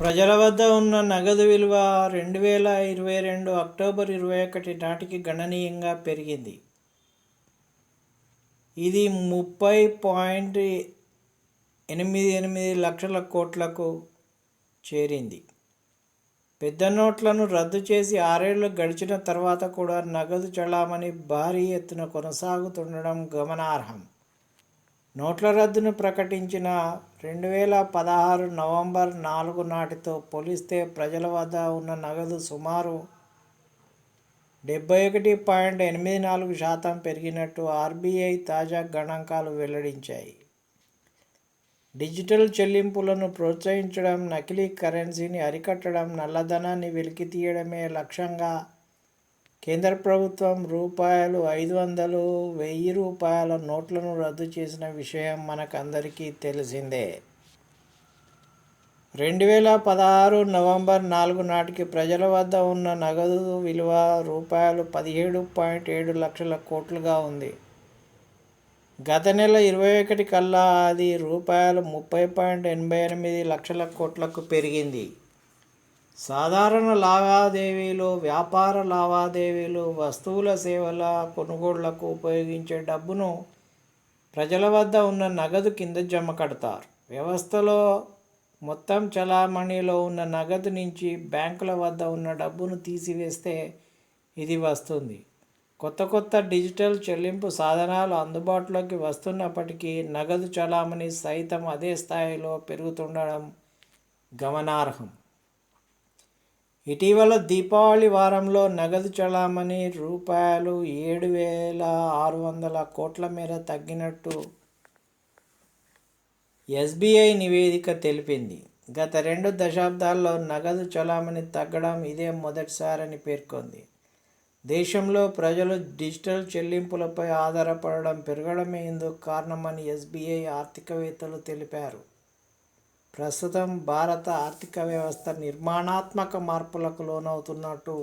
ప్రజల వద్ద ఉన్న నగదు విలువ రెండు వేల ఇరవై రెండు అక్టోబర్ ఇరవై ఒకటి నాటికి గణనీయంగా పెరిగింది. ఇది ముప్పై పాయింట్ ఎనిమిది ఎనిమిది లక్షల కోట్లకు చేరింది. పెద్ద నోట్లను రద్దు చేసి ఆరేళ్ళు గడిచిన తర్వాత కూడా నగదు చలామణి భారీ ఎత్తున కొనసాగుతుండడం గమనార్హం. నోట్ల రద్దును ప్రకటించిన రెండు వేల పదహారు నవంబర్ నాలుగు నాటితో పోలిస్తే ప్రజల వద్ద ఉన్న నగదు సుమారు డెబ్బై ఒకటి పాయింట్ ఎనిమిది నాలుగు శాతం పెరిగినట్టు ఆర్బీఐ తాజా గణాంకాలు వెల్లడించాయి. డిజిటల్ చెల్లింపులను ప్రోత్సహించడం నకిలీ కరెన్సీని అరికట్టడం నల్లధనాన్ని వెలికితీయడమే లక్ష్యంగా కేంద్ర ప్రభుత్వం రూపాయలు ఐదు వందలు వెయ్యి రూపాయల నోట్లను రద్దు చేసిన విషయం మనకందరికీ తెలిసిందే. రెండు వేల పదహారు నవంబర్ నాలుగు నాటికి ప్రజల వద్ద ఉన్న నగదు విలువ రూపాయలు పదిహేడు పాయింట్ ఏడు లక్షల కోట్లుగా ఉంది. గత నెల ఇరవై ఒకటి కల్లా అది రూపాయలు ముప్పై పాయింట్ ఎనభై ఎనిమిది లక్షల కోట్లకు పెరిగింది. సాధారణ లావాదేవీలు వ్యాపార లావాదేవీలు వస్తువుల సేవల కొనుగోళ్ళకు ఉపయోగించే డబ్బును ప్రజల వద్ద ఉన్న నగదు కింద జమ కడతారు. వ్యవస్థలో మొత్తం చలామణిలో ఉన్న నగదు నుంచి బ్యాంకుల వద్ద ఉన్న డబ్బును తీసివేస్తే ఇది వస్తుంది. కొత్త కొత్త డిజిటల్ చెల్లింపు సాధనాలు అందుబాటులోకి వస్తున్నప్పటికీ నగదు చలామణి సైతం అదే స్థాయిలో పెరుగుతుండడం గమనార్హం. ఇటీవల దీపావళి వారంలో నగదు చలామణి రూపాయలు ఏడు వేల ఆరు వందల కోట్ల మేర తగ్గినట్టు ఎస్బీఐ నివేదిక తెలిపింది. గత రెండు దశాబ్దాల్లో నగదు చలామణి తగ్గడం ఇదే మొదటిసారని పేర్కొంది. దేశంలో ప్రజలు డిజిటల్ చెల్లింపులపై ఆధారపడడం పెరగడమే ఇందుకు కారణమని ఎస్బీఐ ఆర్థికవేత్తలు తెలిపారు. ప్రస్తుతం భారత ఆర్థిక వ్యవస్థ నిర్మాణాత్మక మార్పులకు లోనవుతున్నట్టు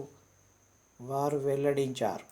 వారు వెల్లడించారు.